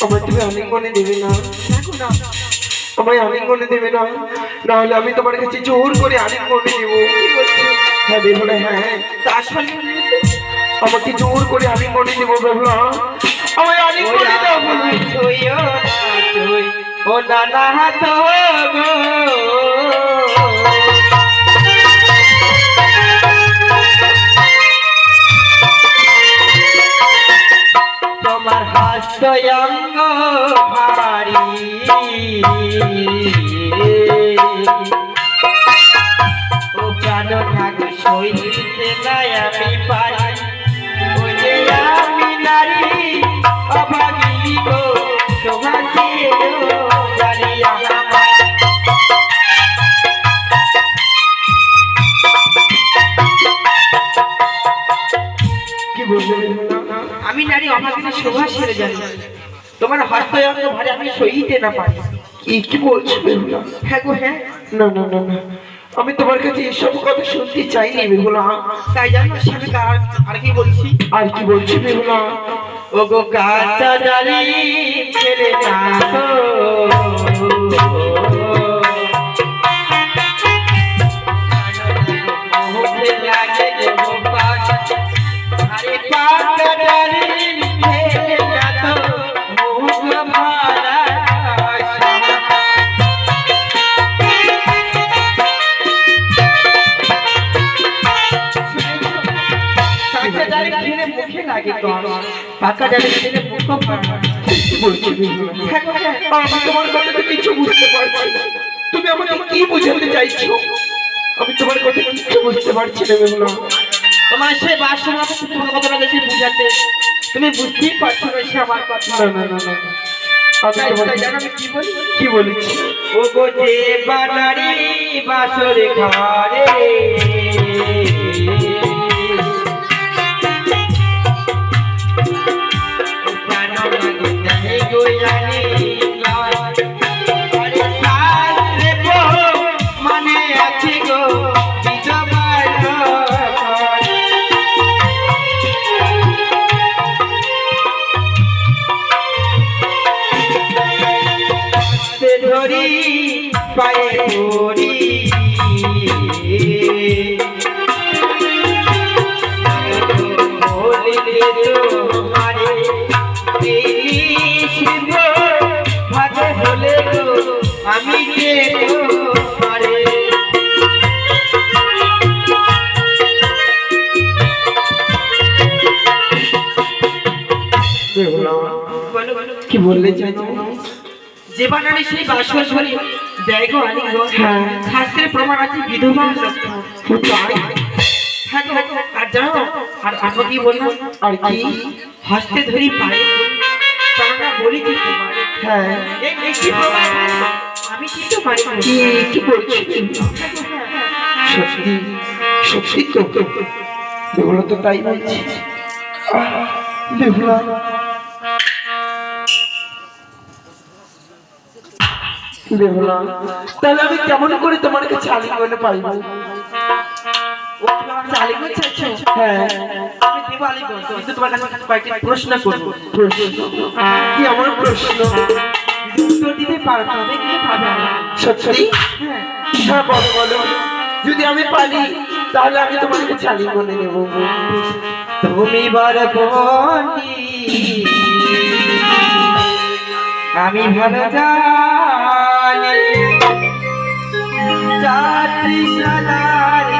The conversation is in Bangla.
তুমি আলিঙ্গনে দেবে না। না আমায় আলিঙ্গনে দেবে না। না হলে আমি তোমার কাছে জোর করে আলিঙ্গনে দেবো কি বলছো হ্যাঁ বেহুলা হ্যাঁ তার সঙ্গে আমাকে জোর করে আলিঙ্গনে দেবো বেহুলা আমায় আলিঙ্গনে দাও। ও নানা হাত গো। হাস্য ভারি ও প্রাণ থাক সইতে নাই আমি পারি। ও আমি নারী অভাগী আমি নারী অভাগী শোভা সেরে জানি তোমার হস্তয়ঙ্গ ভারে আমি সইতে না পারি। কি কি বলছো হ্যাঁ গো হ্যাঁ। না না না না। আমি তোমার কাছে এসব কথা শুনতে চাইনি বেহুলা। তাই জানো আমি আর আর কি বলছি? আর কি বলছি বেহুলা? ও গো কাঁচা জালি ফেলে না লাগে আরে পাকা জালি। কাঁচা জালি খেলে মুখে লাগে কম, পাকা জালি খেলে মুখ কি বলছো বেহুলা গো। আমি তোমার কথা তো কিছু বুঝতে পারছি তুমি আমাকে কি বোঝাতে চাইছো? আমি তোমার কথা কিছু বুঝতে পারছি না বেহুলা। তোমার সে বাসনা তোমার কতটা বেশি বুঝাতে। তুমি বুঝতেই পারছ না সে আমার কথা। না না না কি বলি? বলেছি? ও গো যে বানারি বাসর ঘরে পায়ে গো আমি কে তোমারে? কি বললে? চাইছো যে বানানে সেই বাসর দেয় গো আলিঙ্গ হ্যাঁ। শাস্ত্রের প্রমাণ আছে বিধবা হ্যাঁ আর জানো আর আমি কি বললাম আর কি? হস্তে ধরি পায়ে তারা বলি হ্যাঁ। এই এই আমি কি তো পারি কি কি সত্যি সত্যি তো। বেহুলা তো তাই বলছি। আহ, তাহলে আমি কেমন করে তোমার কাছে আলিঙ্গনে পাইব? হ্যাঁ। আমি দেব আলিঙ্গন, কিন্তু তোমার কাছে কয়েকটি প্রশ্ন করব। প্রশ্ন। কি আমার প্রশ্ন? উত্তর দিতে পারবে সত্যি? হ্যাঁ। হ্যাঁ বলো বলো। যদি আমি পারি তাহলে আমি তোমাকে কাছে আলিঙ্গনে নেব। তুমি আমি ভালো জানি। জাতি সদারে